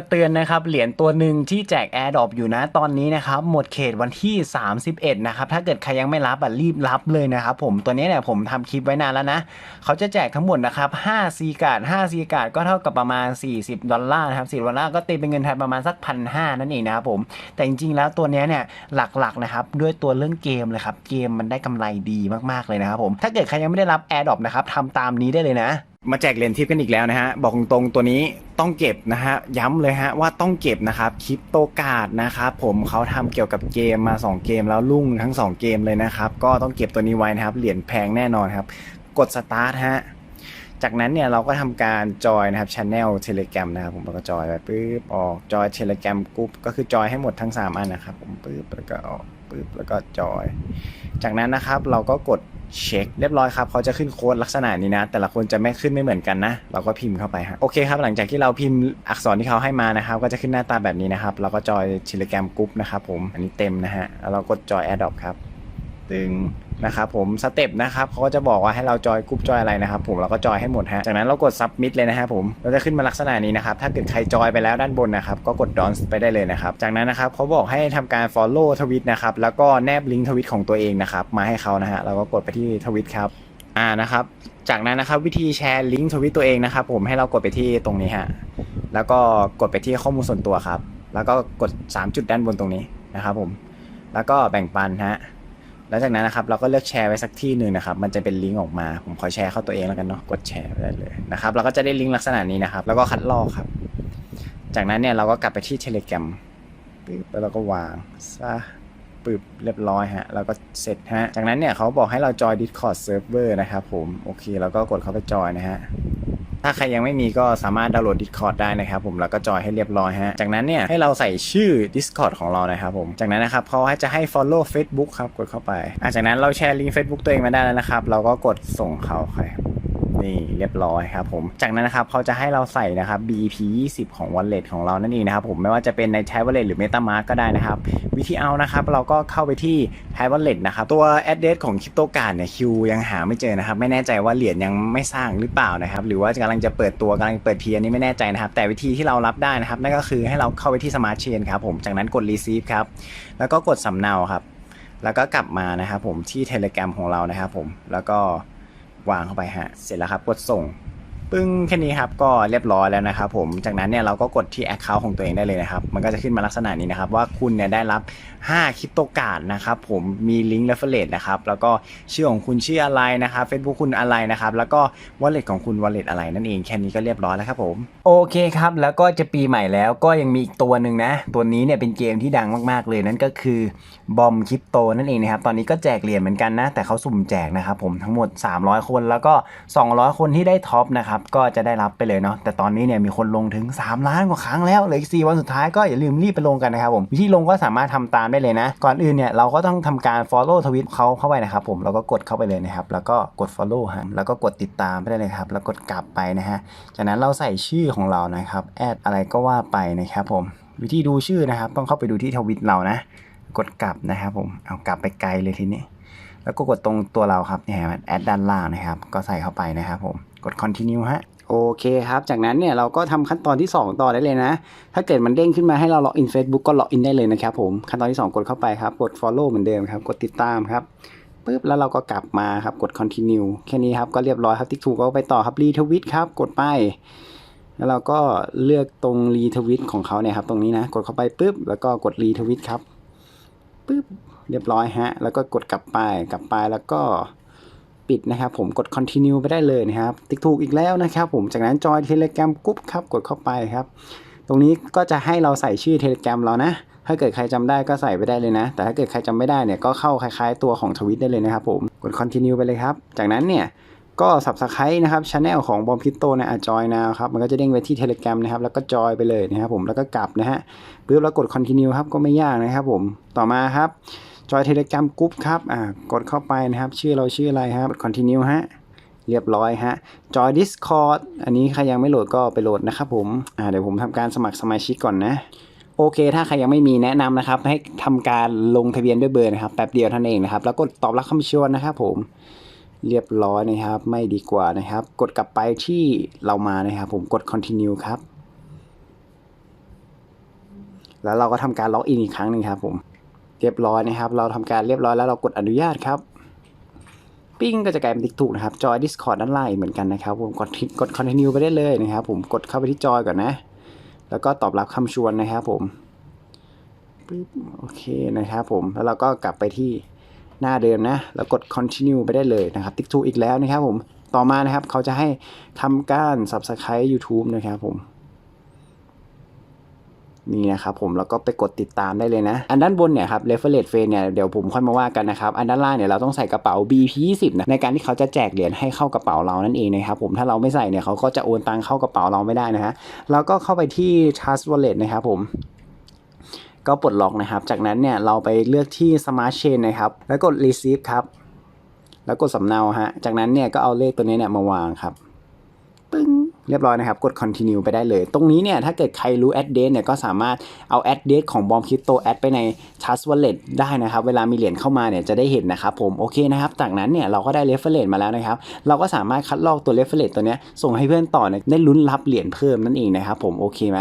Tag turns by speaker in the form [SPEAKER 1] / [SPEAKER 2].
[SPEAKER 1] มาเตือนนะครับเหรียญตัวหนึ่งที่แจก Air d r o p อยู่นะตอนนี้นะครับหมดเขตวันที่ 31 นะครับถ้าเกิดใครยังไม่รับอะรีบรับเลยนะครับผมตัวนี้เนี่ยผมทำคลิปไว้นานแล้วนะ เขาจะแจกทั้งหมดนะครับ5ซีการ์ด5ซีการ์ดก็เท่ากับประมาณ 40 ดอลลาร์นะครับ40ดอลลาร์ก็ตีเป็นเงินไทยประมาณสักพันห้านั่นเองนะครับผมแต่จริงๆแล้วตัวนี้เนี่ยหลักๆนะครับด้วยตัวเรื่องเกมเลยครับเกมมันได้กำไรดีมากๆเลยนะครับผมถ้าเกิดใครยังไม่ได้รับ Air d r o p นะครับทำตามนี้ได้เลยนะ มาแจกเหรียญทิปกันอีกแล้วนะฮะ บอกตรงๆตัวนี้ต้องเก็บนะฮะ ย้ำเลยฮะว่าต้องเก็บนะครับคริปโตกาดนะครับผมเขาทำเกี่ยวกับเกมมา 2 เกมแล้วรุ่งทั้ง 2 เกมเลยนะครับ ก็ต้องเก็บตัวนี้ไว้นะครับ เหรียญแพงแน่นอนครับ กดสตาร์ทฮะ จากนั้นเนี่ยเราก็ทำการจอยนะครับช anel Telegram นะครับผมแล้วก็จอยไปปุ๊บออกจอย Telegram กรุ๊ปก็คือจอยให้หมดทั้ง 3 อันนะครับผมปุ๊บแล้วก็ออกปุ๊บแล้วก็จอย จากนั้นนะครับเราก็กด เช็คเรียบร้อยครับเขาจะขึ้นโค้ดลักษณะนี้นะ แต่ละคนจะไม่ขึ้นไม่เหมือนกันนะ เราก็พิมพ์เข้าไปฮะโอเคครับหลังจากที่เราพิมพ์อักษรที่เขาให้มานะครับ ก็จะขึ้นหน้าตาแบบนี้นะครับเราก็จอยชิลแกรมกรุ๊ปนะครับผมอันนี้เต็มนะฮะแล้วเรากดจอยแอดดอปครับ ตึงนะครับผมสเต็ปนะครับเขาก็จะบอกว่าให้เราจอยกรุ๊ปจอยอะไรนะครับผมเราก็จอยให้หมดฮะจากนั้นเรากด submit เลยนะครับผมเราจะขึ้นมาลักษณะนี้นะครับถ้าเกิดใครจอยไปแล้วด้านบนนะครับก็กด d o n ไปได้เลยนะครับจากนั้นนะครับเขาบอกให้ทำการ follow ทวิตนะครับแล้วก็แนบลิงก์ทวิตของตัวเองนะครับมาให้เขานะฮะเราก็กดไปที่ทวิตครับอ่านะครับจากนั้นนะครับวิธีแชร์ลิงก์ทวิตตัวเองนะครับผมให้เรากดไปที่ตรงนี้ฮะแล้วก็กดไปที่ข้อมูลส่วนตัวครับแล้วก็กด 3 จุดด้านบนตรงนี้นะครับผมแล้วก็แบ่งปันฮะ แล้วจากนั้นนะครับเราก็เลือกแชร์ไว้สักที่หนึ่งนะครับ มันจะเป็นลิงก์ออกมา ผมขอแชร์เข้าตัวเองแล้วกันเนาะ กดแชร์ไปได้เลยนะครับ เราก็จะได้ลิงก์ลักษณะนี้นะครับ แล้วก็คัดลอกครับ จากนั้นเนี่ยเราก็กลับไปที่ Telegram ปึ๊บแล้วเราก็วางซะปึ๊บเรียบร้อยฮะ แล้วก็เสร็จฮะ จากนั้นเนี่ยเขาบอกให้เราจอย Discord Server นะครับผม โอเคเราก็กดเข้าไปจอยนะฮะ ถ้าใครยังไม่มีก็สามารถดาวน์โหลด Discord ได้นะครับผมแล้วก็จอยให้เรียบร้อยฮะ จากนั้นเนี่ยให้เราใส่ชื่อ Discord ของเรานะครับผม จากนั้นนะครับเขาจะให้ follow Facebook ครับกดเข้าไปอะจากนั้นเราแชร์ลิงก์ Facebook ตัวเองมาได้แล้วนะครับ เราก็กดส่งเขาไป นี่เรียบร้อยครับผม จากนั้นนะครับเขาจะให้เราใส่นะครับ BP 20 ของ Wallet ของเรานั่นเองนะครับผมไม่ว่าจะเป็นใน t a b Wallet หรือ MetaMask ก็ได้นะครับ วิธีเอานะครับ เราก็เข้าไปที่ t a b Wallet นะครับ ตัว address ของคริปโตการ์ดเนี่ยคิวยังหาไม่เจอนะครับ ไม่แน่ใจว่าเหรียญยังไม่สร้างหรือเปล่านะครับ หรือว่ากำลังจะเปิดตัวกำลังเปิดเทียนนี่ไม่แน่ใจนะครับ แต่วิธีที่เรารับได้นะครับ นั่นก็คือให้เราเข้าไปที่ Smart Chain ครับผมจากนั้นกด receive ครับแล้วก็กดสำเนาครับแล้วก็กลับมานะครับผมที่ Telegram ของเรานะครับผมแล้วก็ วางเข้าไปฮะ เสร็จแล้วครับกดส่ง ปึ้งแค่นี้ครับก็เรียบร้อยแล้วนะครับผมจากนั้นเนี่ยเราก็กดที่ Account ของตัวเองได้เลยนะครับ มันก็จะขึ้นมาลักษณะนี้นะครับ ว่าคุณเนี่ยได้รับ 5คริปโตการ์ดนะครับผมมีลิงก์ reference นะครับแล้วก็ชื่อของคุณชื่ออะไรนะครับ Facebook คุณอะไรนะครับ แล้วก็ wallet ของคุณ wallet อะไรนั่นเองแค่นี้ก็เรียบร้อยแล้วครับผมโอเคครับแล้วก็จะปีใหม่แล้วก็ยังมีอีกตัวหนึ่งนะ ตัวนี้เนี่ยเป็นเกมที่ดังมากๆเลยนั่นก็คือบอมคริปโตนั่นเองนะครับตอนนี้ก็แจกเหรียญเหมือนกันนะแต่เขาสุ่มแจกนะครับผมทั้งหมด 300 คนแล้วก็ 200 คนที่ได้ท็อปนะครับก็จะได้รับไปเลยเนาะแต่ตอนนี้เนี่ยมีคนลงถึง 3 ล้านกว่าครั้งแล้วเหลืออีก4วันสุดท้ายก็อย่าลืมรีบไปลงกันนะครับผมวิธีลงก็สามารถทำตามได้เลยนะ ก่อนอื่นเนี่ยเราก็ต้องทำการ follow ทวิตเขาเข้าไปนะครับผมแล้วก็กดเข้าไปเลยนะครับแล้วก็กด follow ฮะแล้วก็กดติดตามไปได้เลยครับแล้วกดกลับไปนะฮะจากนั้นเราใส่ชื่อของเรานะครับแอดอะไรก็ว่าไปนะครับผมวิธีดูชื่อนะครับ ต้องเข้าไปดูที่ทวิตเรานะ กดกลับนะครับผมเอากลับไปไกลเลยทีนี้ แล้วก็กดตรงตัวเราครับเนี่ยแอดด้านล่างนะครับ ก็ใส่เข้าไปนะครับผม กด continue ฮะโอเคครับ จากนั้นเนี่ยเราก็ทำขั้นตอนที่ 2 ต่อได้เลยนะ ถ้าเกิดมันเด้งขึ้นมาให้เราล็อกอิน Facebook ก็ล็อกอินได้เลยนะครับผม ขั้นตอนที่ 2 กดเข้าไปครับ กด follow เหมือนเดิมครับ กดติดตามครับปุ๊บแล้วเราก็กลับมาครับ กด continue แค่นี้ครับ ก็เรียบร้อยครับ ติ๊กถูกก็ไปต่อครับ retweet ครับ กดไป แล้วเราก็เลือกตรง retweet ของเขาเนี่ยครับ ตรงนี้นะ กดเข้าไปปุ๊บ แล้วก็กด retweet ครับปึ๊บ เรียบร้อยฮะ แล้วก็กดกลับไป กลับไป แล้วก็ ปิดนะครับ ผมกด continue ไปได้เลยนะครับ ติ๊กถูกอีกแล้วนะครับ ผมจากนั้นจอย Telegram กรุ๊ปครับกดเข้าไปครับ ตรงนี้ก็จะให้เราใส่ชื่อ Telegram เรานะ ถ้าเกิดใครจำได้ก็ใส่ไปได้เลยนะ แต่ถ้าเกิดใครจำไม่ได้เนี่ยก็เข้าคล้ายๆตัวของทวิตได้เลยนะครับ ผมกด continue ไปเลยครับ จากนั้นเนี่ยก็ subscribe นะครับช anel ของบอมพิโตนะอะจอยนาครับ มันก็จะเด้งไปที่ Telegram นะครับ แล้วก็จอยไปเลยนะครับผมแล้วก็กลับนะฮะปุ๊บแล้วกด continue ครับก็ไม่ยากนะครับผมต่อมาครับ จอยเทเลก a m กรุ๊ปครับอ่ากดเข้าไปนะครับ ชื่อเราชื่ออะไรครับกด continue ฮะเรียบร้อยฮะจอย Discord อันนี้ใครยังไม่โหลดก็ไปโหลดนะครับผมอ่าเดี๋ยวผมทำการสมัครสมาชิกก่อนนะโอเค ถ้าใครยังไม่มีแนะนำนะครับ ให้ทำการลงทะเบียนด้วยเบอร์นะครับแป๊บเดียวท่านั้นเองนะครับ แล้วกดตอบรับคำชวนนะครับผมเรียบร้อยนะครับ ไม่ดีกว่านะครับ กดกลับไปที่เรามานะครับ ผมกด continue ครับ แล้วเราก็ทำการล็อกอินอีกครั้งหนึ่งครับผม เรียบร้อยนะครับ เราทำการเรียบร้อยแล้วเรากดอนุญาตครับ ปิ้งก็จะกลายเป็นติ๊กถูกนะครับ จอย Discord ด้านล่างเหมือนกันนะครับ ผมกดทิกด continue ไปได้เลยนะครับ ผมกดเข้าไปที่จอยก่อนนะ แล้วก็ตอบรับคำชวนนะครับผมปึ๊บโอเคนะครับผม แล้วเราก็กลับไปที่หน้าเดิมนะ แล้วกด continue ไปได้เลยนะครับ ติ๊กถูกอีกแล้วนะครับผม ต่อมานะครับเขาจะให้ทำการ subscribe YouTube นะครับผม นี่นะครับผมแล้วก็ไปกดติดตามได้เลยนะ อันด้านบนเนี่ยครับ reference frame เนี่ยเดี๋ยวผมค่อยมาว่ากันนะครับ อันด้านล่างเนี่ยเราต้องใส่กระเป๋า BP20 นะในการที่เขาจะแจกเหรียญให้เข้ากระเป๋าเรานั่นเองนะครับผมถ้าเราไม่ใส่เนี่ยเขาก็จะโอนตังเข้ากระเป๋าเราไม่ได้นะฮะแล้วก็เข้าไปที่ Trust Wallet นะครับผมก็ปลดล็อกนะครับ จากนั้นเนี่ยเราไปเลือกที่ Smart Chain นะครับ แล้วกด Receive ครับ แล้วกดสำเนาฮะ จากนั้นเนี่ยก็เอาเลขตัวนี้เนี่ยมาวางครับ ปึ้ง เรียบร้อยนะครับ กด continue ไปได้เลย ตรงนี้เนี่ยถ้าเกิดใครรู้ address เนี่ยก็สามารถเอา address ของบอมคริปโตแอดไปใน Trust Wallet ได้นะครับ เวลามีเหรียญเข้ามาเนี่ยจะได้เห็นนะครับผมโอเคนะครับจากนั้นเนี่ยเราก็ได้ reference มาแล้วนะครับ เราก็สามารถคัดลอกตัว reference ตัวเนี้ยส่งให้เพื่อนต่อเนี่ยได้ลุ้นรับเหรียญเพิ่มนั่นเองนะครับผมโอเคไหม